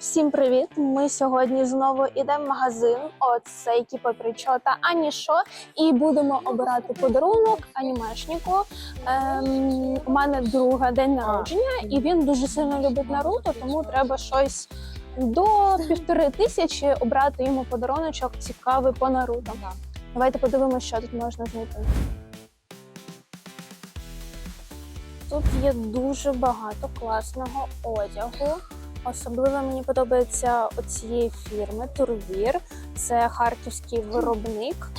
Всім привіт! Ми сьогодні знову йдемо в магазин. Оцей кіпопричота Анішо, і будемо обирати подарунок анімешнику. Ем, у мене друга день народження, і він дуже сильно любить Наруто, тому треба щось до півтори тисячі обрати йому подаруночок цікавий по Наруто. Давайте подивимося, що тут можна знайти. Тут є дуже багато класного одягу. Особливо мені подобається оцієї фірми Турвір. Це харківський виробник.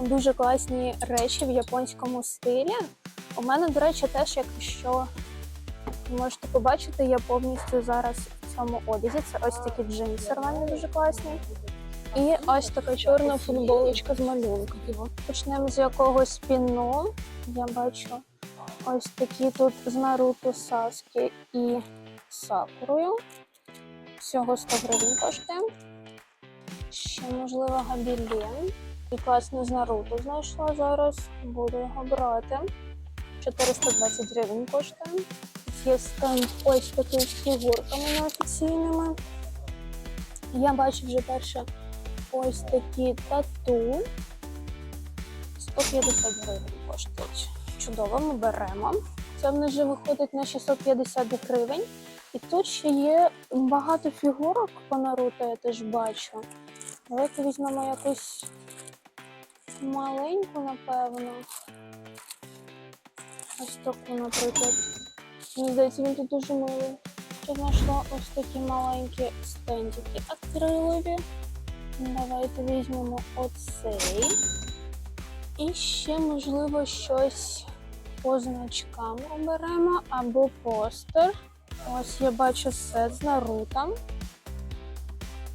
Дуже класні речі в японському стилі. У мене, до речі, теж, якщо ви можете побачити, я повністю зараз в цьому одязі. Це ось такі джинси рвані дуже класні. І ось така чорна футболочка з малюнком. Почнемо з якогось піну. Я бачу ось такі тут з Наруто Саскі і сакурою. Всього 100 гривень коштує. Ще, можливо, габілін. І класно з Наруто знайшла зараз. Буду його брати. 420 гривень коштує. Є стенд ось такий з фігурками неофіційними. Я бачу вже перше ось такі тату. 150 гривень коштують. Чудово, ми беремо. Це в нас вже виходить на 650 гривень. І тут ще є багато фігурок по Наруто, я теж бачу. Давайте візьмемо якусь маленьку, напевно. Ось таку, наприклад. Мені здається, він тут дуже милий. Я знайшла ось такі маленькі стендики акрилові. Давайте візьмемо оцей. І ще, можливо, щось по значкам оберемо або постер. Ось я бачу сет з Наруто.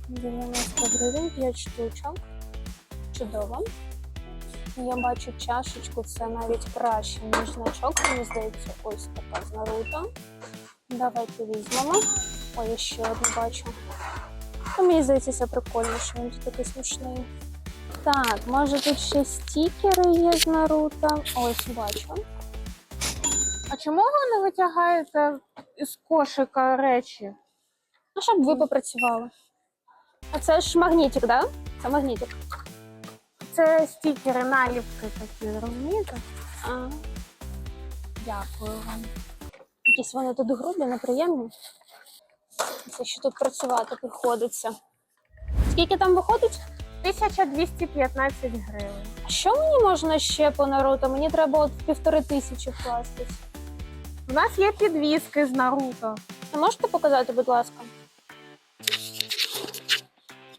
90 гривень, 5 штучок. Чудово. Я бачу чашечку, це навіть краще, ніж значок. Мені здається, ось така з Наруто. Давайте візьмемо. Ой, я ще одну бачу. Ну, мені здається, це прикольно, що він тут такий смішний. Так, може тут ще стікери є з Наруто. Ось бачу. Чому ви не витягаєте з кошика речі? Ну, щоб ви попрацювали. А це ж магнітик, так? Да? Це магнітик. Це стікери, наліпки такі, розумієте? А, Дякую вам. якісь вони тут грубі, неприємні. Це що тут працювати приходиться. Скільки там виходить? 1215 гривень. А що мені можна ще по Наруто? Мені треба от півтори тисячі вкластись. У нас є підвіски з Наруто. А можете показати, будь ласка?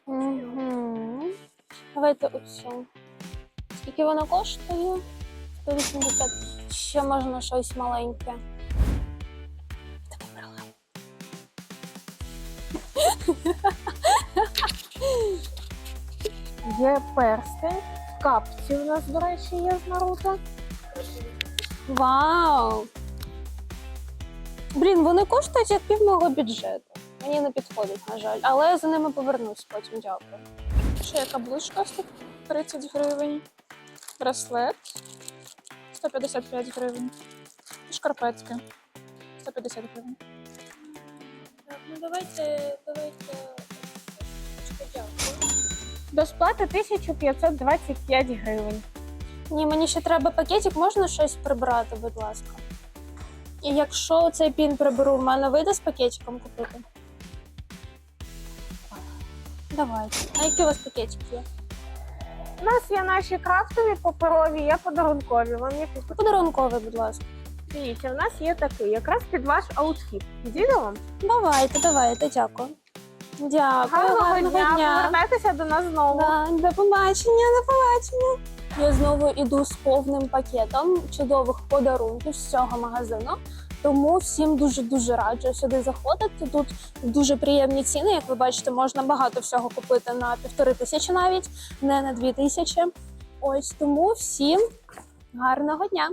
Угу. Давайте оцю. Скільки вона коштує? 180. Ще можна щось маленьке. Є перстень. Капці у нас, до речі, є з Наруто. Вау! Блін, вони коштують як пів мого бюджету. Мені не підходить, на жаль. Але я за ними повернусь потім, дякую. Ще є каблучка 130 гривень, браслет 155 гривень, і шкарпетки 150 гривень. Так, ну давайте, давайте. Дякую. До сплати 1525 гривень. Ні, мені ще треба пакетик, можна щось прибрати, будь ласка. І якщо цей пін приберу, в мене вийде з пакетиком купити? Давайте. А які у вас пакетики є? У нас є наші крафтові паперові, є подарункові. Вам які потрібні? Подарунковий, будь ласка. Дивіться, у нас є такий, якраз під ваш аутфіт. Підійде вам? Давайте, давайте, дякую. Дякую, Гарного дня, повернетеся до нас знову. Да, до побачення, до побачення. Я знову іду з повним пакетом чудових подарунків з цього магазину. Тому всім дуже дуже раджу сюди заходити. Тут дуже приємні ціни. Як ви бачите, можна багато всього купити на півтори тисячі навіть, не на дві тисячі. Ось тому всім гарного дня!